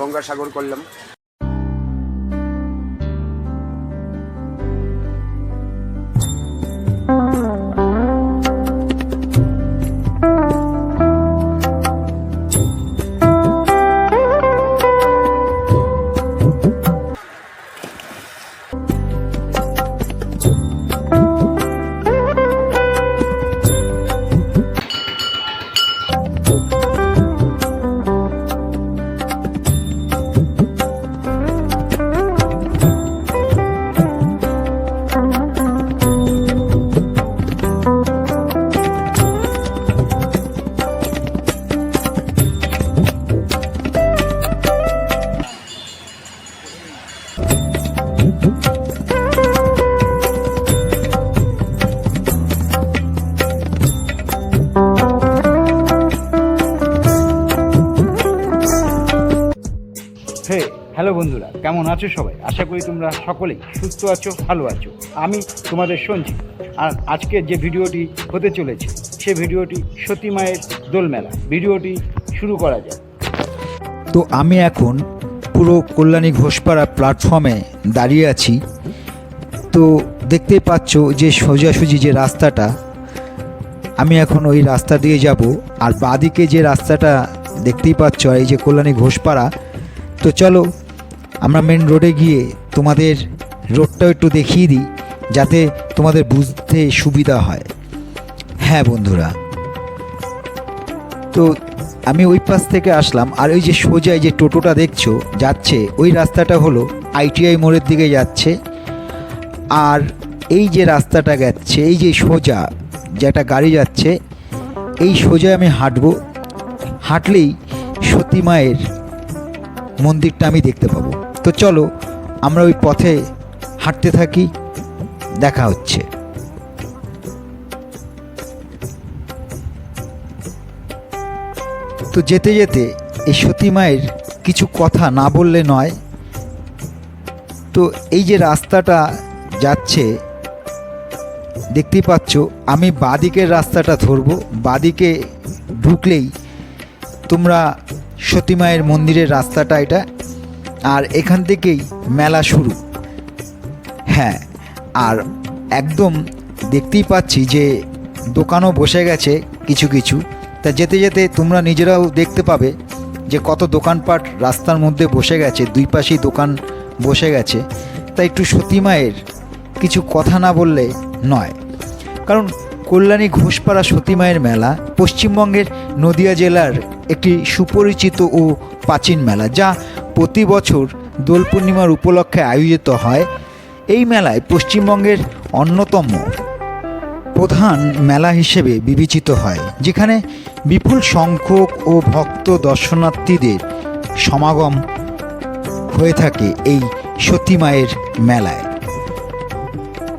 গঙ্গাসাগর করলাম। হে হ্যালো বন্ধুরা কেমন আছো সবাই? আশা করি তোমরা সকলেই সুস্থ আছো ভালো আছো। আমি তোমাদের সঞ্জীব। আর আজকে যে ভিডিওটি হতে চলেছে সে ভিডিওটি সতী মায়ের দোলমেলা। ভিডিওটি শুরু করা যাক। তো আমি এখন পুরো কল্যাণী ঘোষপাড়া প্ল্যাটফর্মে দাঁড়িয়ে আছি। তো দেখতেই পাচ্ছ যে সোজাসুজি যে রাস্তাটা আমি এখন ওই রাস্তা দিয়ে যাব। আর বাদিকে যে রাস্তাটা দেখতেই পাচ্ছ এই যে কল্যাণী ঘোষপাড়া তো চলো, আমরা মেন রোডে গিয়ে তোমাদের রোডটাও একটু দেখিয়ে দিই, যাতে তোমাদের বুঝতে সুবিধা হয়। হ্যাঁ বন্ধুরা। তো আমি ওই পাশ থেকে আসলাম, আর ওই যে সোজা যে টোটোটা দেখছ, যাচ্ছে, ওই রাস্তাটা হলো আইটিআই মোড়ের দিকে যাচ্ছে। আর এই যে রাস্তাটা যাচ্ছে এই যে সোজা যে একটা গাড়ি যাচ্ছে, এই সোজায় আমি হাঁটবো। হাঁটলেই সতী মায়ের মন্দিরটা আমি দেখতে পাবো। তো চলো, আমরা ওই পথে হাঁটতে থাকি, দেখা হচ্ছে। তো যেতে যেতে এই সতী মায়ের কিছু কথা না বললে নয়, তো এই যে রাস্তাটা যাচ্ছে, দেখতেই পাচ্ছ, আমি বাদিকের রাস্তাটা ধরবো, বাদিকে ঢুকলেই তোমরা সতী মায়ের মন্দিরের রাস্তাটা এটা। আর এখান থেকেই মেলা শুরু। হ্যাঁ আর একদম দেখতেই পাচ্ছি যে দোকানও বসে গেছে কিছু কিছু। তা যেতে যেতে তোমরা নিজেরাও দেখতে পাবে যে কত দোকানপাট রাস্তার মধ্যে বসে গেছে, দুই পাশেই দোকান বসে গেছে। তাই একটু সতী মায়ের কিছু কথা না বললে নয়। কারণ কল্যাণী ঘোষপাড়া সতী মায়ের মেলা পশ্চিমবঙ্গের নদিয়া জেলার একটি সুপরিচিত ও প্রাচীন মেলা যা প্রতি বছর দোল পূর্ণিমার উপলক্ষে আয়োজিত হয়। এই মেলায় পশ্চিমবঙ্গের অন্যতম প্রধান মেলা হিসেবে বিবেচিত হয়, যেখানে বিপুল সংখ্যক ও ভক্ত দর্শনার্থীদের সমাগম হয়ে থাকে এই সতী মায়ের মেলায়।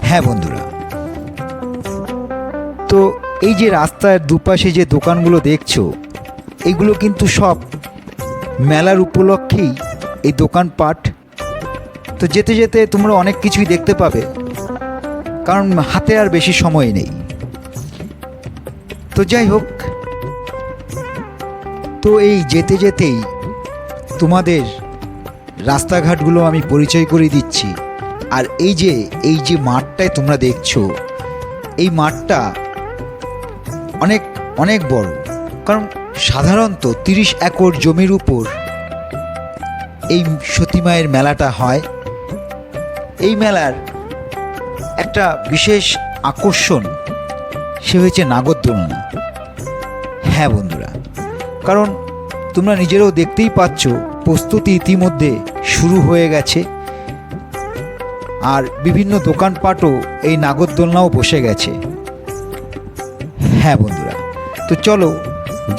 হ্যাঁ বন্ধুরা। তো এই যে রাস্তার দুপাশে যে দোকানগুলো দেখছ এগুলো কিন্তু সব মেলার উপলক্ষেই এই দোকানপাট। তো যেতে যেতে তোমরা অনেক কিছুই দেখতে পাবে, কারণ হাতে আর বেশি সময় নেই। তো যাই হোক, তো এই যেতে যেতেই তোমাদের রাস্তাঘাটগুলো আমি পরিচয় করে দিচ্ছি। আর এই যে এই যে মাঠটায় তোমরা দেখছ, এই মাঠটা অনেক অনেক বড়। কারণ সাধারণত তিরিশ একর জমির উপর এই সতীমায়ের মেলাটা হয়। এই মেলার একটা বিশেষ আকর্ষণ, সে হয়েছে নাগরদোলনা। হ্যাঁ বন্ধুরা, কারণ তোমরা নিজেরাও দেখতেই পাচ্ছ, প্রস্তুতি ইতিমধ্যে শুরু হয়ে গেছে। আর বিভিন্ন দোকানপাটও এই নাগরদোলনাও বসে গেছে। হ্যাঁ বন্ধুরা, তো চলো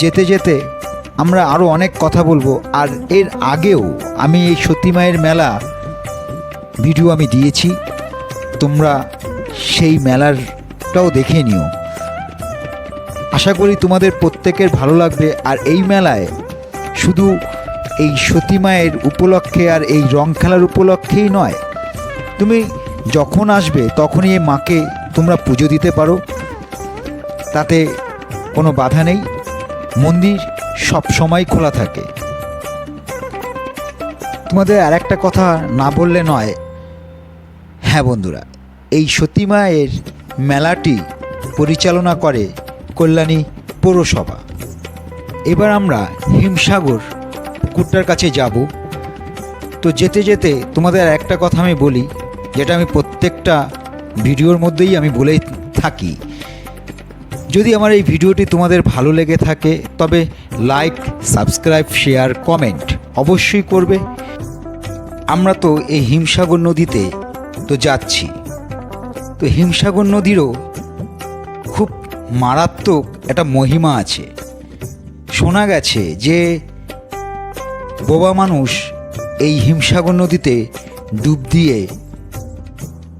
যেতে যেতে আমরা আরও অনেক কথা বলব, আর এর আগেও আমি এই সতী মায়ের মেলা ভিডিও আমি দিয়েছি। তোমরা সেই মেলারটাও দেখে নিও। আশা করি তোমাদের প্রত্যেকের ভালো লাগবে, আর এই মেলায় শুধু এই সতী মায়ের উপলক্ষে আর এই রং খেলার উপলক্ষেই নয়, তুমি যখন আসবে তখনই এই মাকে তোমরা পুজো দিতে পারো। তাতে কোনো বাধা নেই। মন্দির সব সময় খোলা থাকে। তোমাদের আর একটা কথা না বললে নয়। হ্যাঁ বন্ধুরা, এই সতীমায়ের মেলাটি পরিচালনা করে কল্যাণী পৌরসভা। এবার আমরা হিমসাগর পুকুরটার কাছে যাব। তো যেতে যেতে তোমাদের একটা কথা আমি বলি, যেটা আমি প্রত্যেকটা ভিডিওর মধ্যেই আমি বলেই থাকি। যদি আমার এই ভিডিওটি তোমাদের ভালো লেগে থাকে, তবে লাইক সাবস্ক্রাইব শেয়ার কমেন্ট অবশ্যই করবে। আমরা তো এই হিমসাগর নদীতে তো যাচ্ছি। তো হিমসাগর নদীরও খুব মারাত্মক একটা মহিমা আছে। শোনা গেছে যে বোবা মানুষ এই হিমসাগর নদীতে ডুব দিয়ে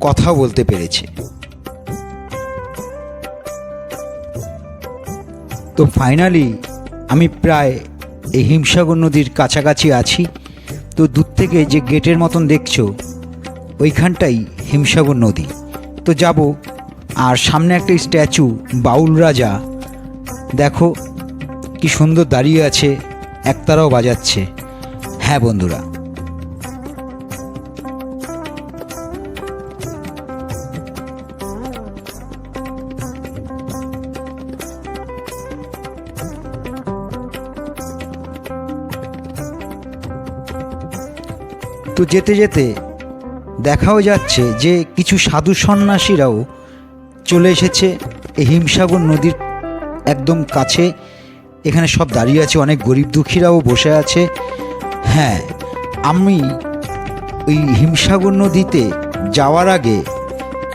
কথা বলতে পেরেছে। তো ফাইনালি আমি প্রায় এই হিমসাগর নদীর কাছাকাছি আছি। তো দূর থেকে যে গেটের মতন দেখছ, ওইখানটাই হিমসাগর নদী। তো যাব, আর সামনে একটা স্ট্যাচু, বাউল রাজা। দেখো, কি সুন্দর দাঁড়িয়ে আছে, একতারাও বাজাচ্ছে। হ্যাঁ বন্ধুরা তো যেতে যেতে দেখাও যাচ্ছে যে কিছু সাধু সন্ন্যাসীরাও চলে এসেছে। এই হিমসাগর নদীর একদম কাছে। এখানে সব দাঁড়িয়ে আছে, অনেক গরিব দুঃখীরাও বসে আছে। হ্যাঁ আমি ওই হিমসাগর নদীতে যাওয়ার আগে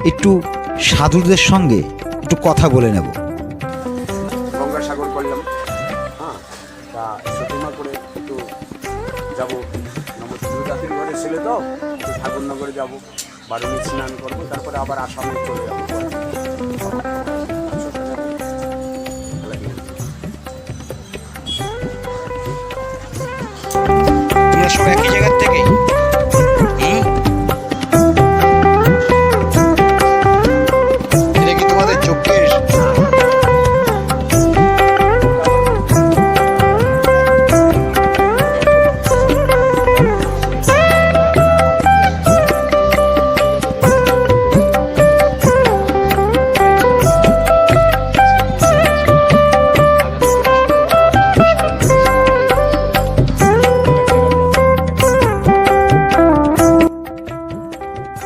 একটু সাধুদের সঙ্গে একটু কথা বলে নেব। তারপরে আবার আসামে চলে যাব তোমরা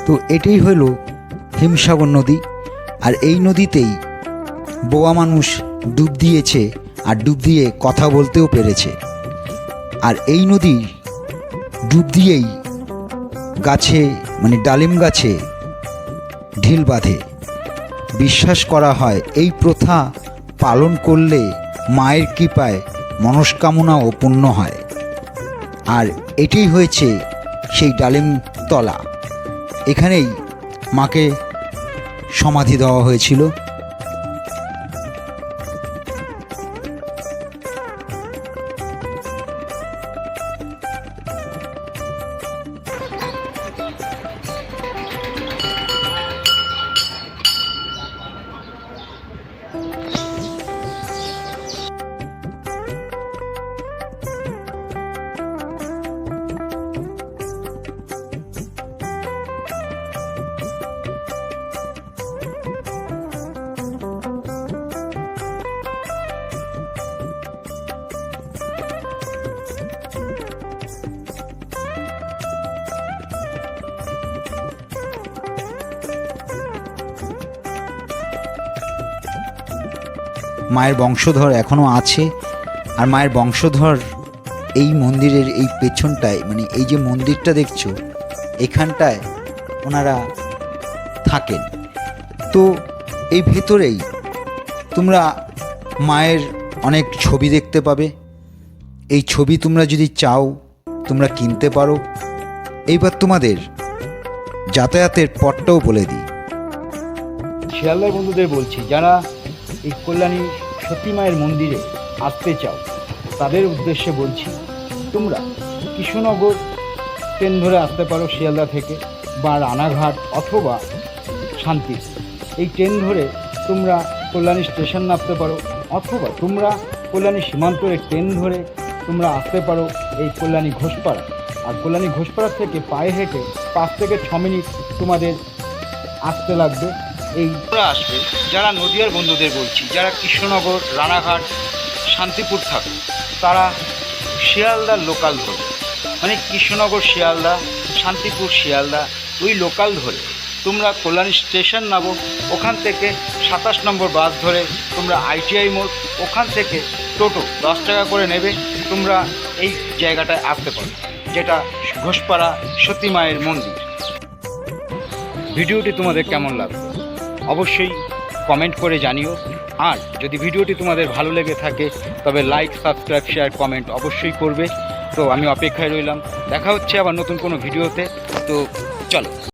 তো এটাই হলো হিমসাগর নদী। আর এই নদীতেই বোয়া মানুষ ডুব দিয়েছে আর ডুব দিয়ে কথা বলতেও পেরেছে। আর এই নদী ডুব দিয়েই গাছে মানে ডালিম গাছে ঢিল বাঁধে। বিশ্বাস করা হয় এই প্রথা পালন করলে মায়ের কৃপায় মনস্কামনাও পূর্ণ হয়। আর এটাই হয়েছে সেই ডালিম তলা। এখানেই মাকে সমাধি দেওয়া হয়েছিল। মায়ের বংশধর এখনও আছে। আর মায়ের বংশধর এই মন্দিরের এই পেছনটায় মানে এই যে মন্দিরটা দেখছ, এখানটায় ওনারা থাকেন। তো এই ভেতরেই তোমরা মায়ের অনেক ছবি দেখতে পাবে। এই ছবি তোমরা যদি চাও, তোমরা কিনতে পারো। এইবার তোমাদের যাতায়াতের পথটাও বলে দিই। শিয়ালদার বন্ধুদের বলছি, যারা এই কল্যাণী সতী মায়ের মন্দিরে আসতে চাও, তাদের উদ্দেশ্যে বলছি, তোমরা কৃষ্ণনগর ট্রেন ধরে আসতে পারো শিয়ালদা থেকে বা রানাঘাট অথবা শান্তি। এই ট্রেন ধরে তোমরা কল্যাণী স্টেশন নামতে পারো অথবা তোমরা কল্যাণী সীমান্তরে ট্রেন ধরে তোমরা আসতে পারো এই কল্যাণী ঘোষপাড়া। আর কল্যাণী ঘোষপাড়া থেকে পায়ে হেঁটে পাঁচ থেকে ছ মিনিট তোমাদের আসতে লাগবে। এই আসবে, যারা নদিয়ার বন্ধুদের বলছি, যারা কৃষ্ণনগর, রানাঘাট, শান্তিপুর থাকে, তারা শিয়ালদার লোকাল ধরে। মানে কৃষ্ণনগর শিয়ালদা, শান্তিপুর শিয়ালদা, ওই লোকাল ধরে। তোমরা কল্যাণী স্টেশন নামো, ওখান থেকে সাতাশ নম্বর বাস ধরে তোমরা আইটিআই মোড়, ওখান থেকে টোটো দশ টাকা করে নেবে, তোমরা এই জায়গাটায় আসতে পারো, যেটা ঘোষপাড়া সতী মায়ের মন্দির। ভিডিওটি তোমাদের কেমন লাগল? অবশ্যই কমেন্ট করে জানিও। আর যদি ভিডিওটি তোমাদের ভালো লেগে থাকে, তবে লাইক সাবস্ক্রাইব শেয়ার কমেন্ট অবশ্যই করবে। তো আমি অপেক্ষায় রইলাম। দেখা হচ্ছে আবার নতুন কোনো ভিডিওতে। তো চলো।